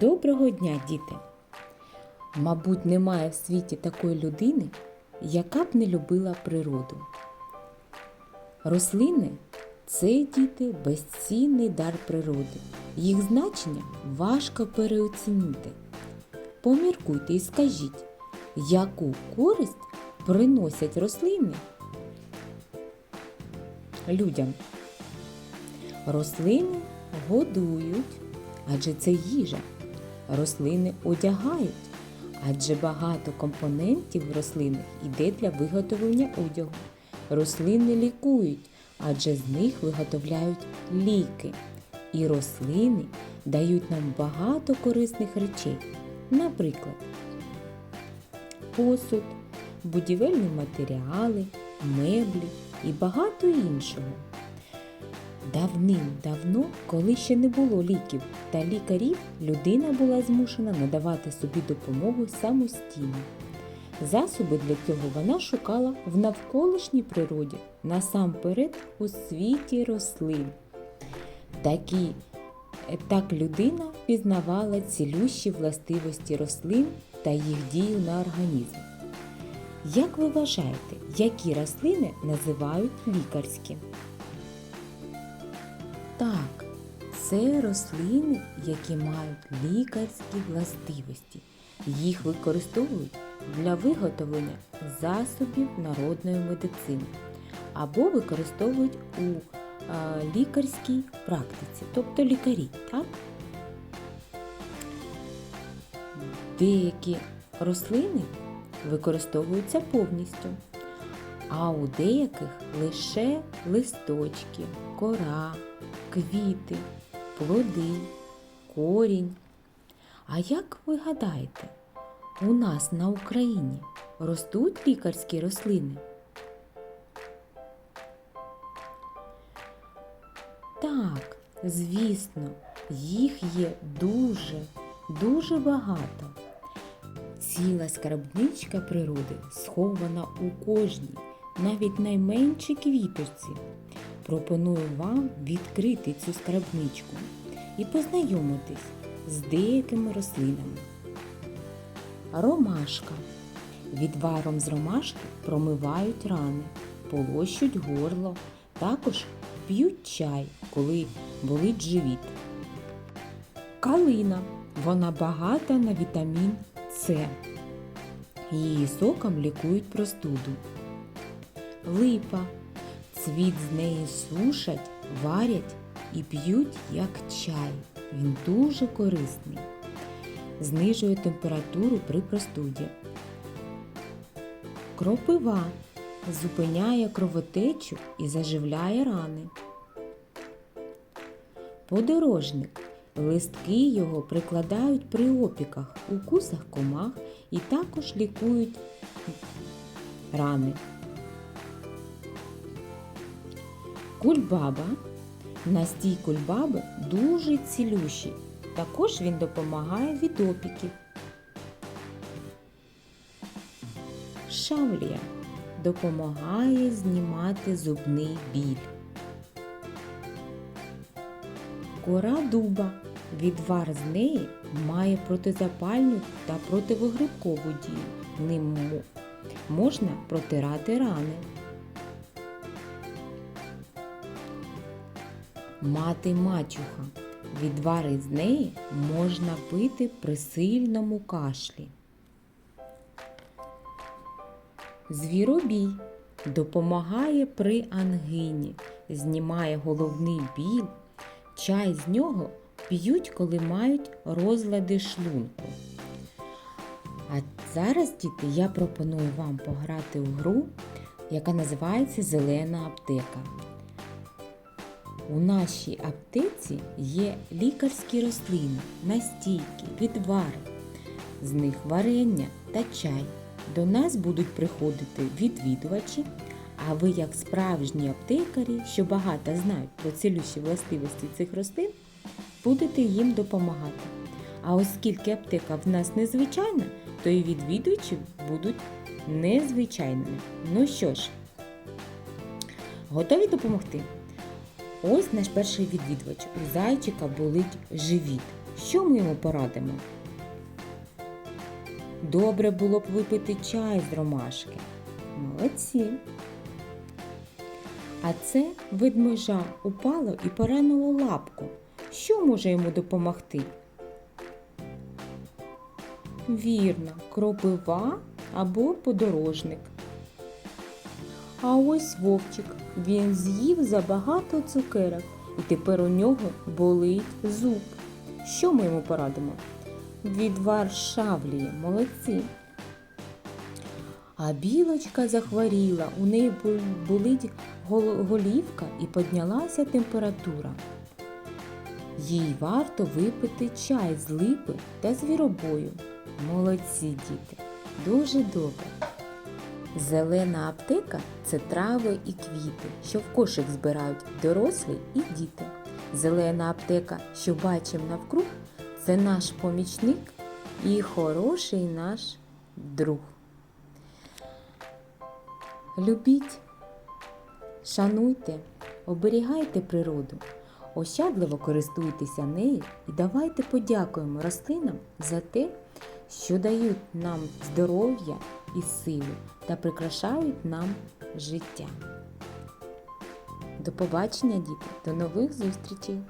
Доброго дня, діти! Мабуть, немає в світі такої людини, яка б не любила природу. Рослини це діти безцінний дар природи. Їх значення важко переоцінити. Поміркуйте і скажіть, яку користь приносять рослини людям. Рослини годують, адже це їжа. Рослини одягають, адже багато компонентів в рослинах йде для виготовлення одягу. Рослини лікують, адже з них виготовляють ліки. І рослини дають нам багато корисних речей. Наприклад, посуд, будівельні матеріали, меблі і багато іншого. Давним-давно, коли ще не було ліків та лікарів, людина була змушена надавати собі допомогу самостійно. Засоби для цього вона шукала в навколишній природі, насамперед у світі рослин. Такі, так людина пізнавала цілющі властивості рослин та їх дію на організм. Як ви вважаєте, які рослини називають лікарські? Так, це рослини, які мають лікарські властивості. Їх використовують для виготовлення засобів народної медицини або використовують у а, лікарській практиці, тобто лікарі. Так? Деякі рослини використовуються повністю, а у деяких лише листочки, кора, квіти, плоди, корінь. А як ви гадаєте, у нас на Україні ростуть лікарські рослини? Так, звісно, їх є дуже, дуже багато. Ціла скарбничка природи схована у кожній, навіть найменшій квіточці. Пропоную вам відкрити цю скарбничку і познайомитись з деякими рослинами. Ромашка. Відваром з ромашки промивають рани, полощуть горло, також п'ють чай, коли болить живіт. Калина. Вона багата на вітамін С. Її соком лікують простуду. Липа. Цвіт з неї сушать, варять і п'ють як чай. Він дуже корисний. Знижує температуру при простуді. Кропива зупиняє кровотечу і заживляє рани. Подорожник. Листки його прикладають при опіках, укусах комах і також лікують рани. Кульбаба. Настій кульбаби дуже цілющий. Також він допомагає від опіків. Шавлія допомагає знімати зубний біль. Кора дуба. Відвар з неї має протизапальну та противогрибкову дію. Ним мо- можна протирати рани. Мати мачуха. Відвари з неї можна пити при сильному кашлі. Звіробій допомагає при ангині, знімає головний біль. Чай з нього п'ють, коли мають розлади шлунку. А зараз, діти, я пропоную вам пограти в гру, яка називається Зелена аптека. У нашій аптеці є лікарські рослини, настійки, відвари. З них варення та чай. До нас будуть приходити відвідувачі, а ви, як справжні аптекарі, що багато знають про цілющі властивості цих рослин, будете їм допомагати. А оскільки аптека в нас незвичайна, то і відвідувачі будуть незвичайними. Ну що ж, готові допомогти? Ось наш перший відвідувач. У зайчика болить живіт. що ми йому порадимо? Добре було б випити чай з ромашки. Молодці. А це ведмежа упало і поранило лапку. Що може йому допомогти? Вірно, кропива або подорожник. А ось вовчик. Він з'їв забагато цукерок, і тепер у нього болить зуб. Що ми йому порадимо? Відвар шавліє, молодці. А білочка захворіла, у неї болить гол- голівка і піднялася температура. Їй варто випити чай з липи та звіробою. Молодці діти, дуже добре. Зелена аптека це трави і квіти, що в кошик збирають дорослі і діти. Зелена аптека, що бачимо навкруг, це наш помічник і хороший наш друг. Любіть, шануйте, оберігайте природу, ощадливо користуйтеся нею і давайте подякуємо рослинам за те, що дають нам здоров'я і силу та прикрашають нам життя. До побачення, діти, до нових зустрічей!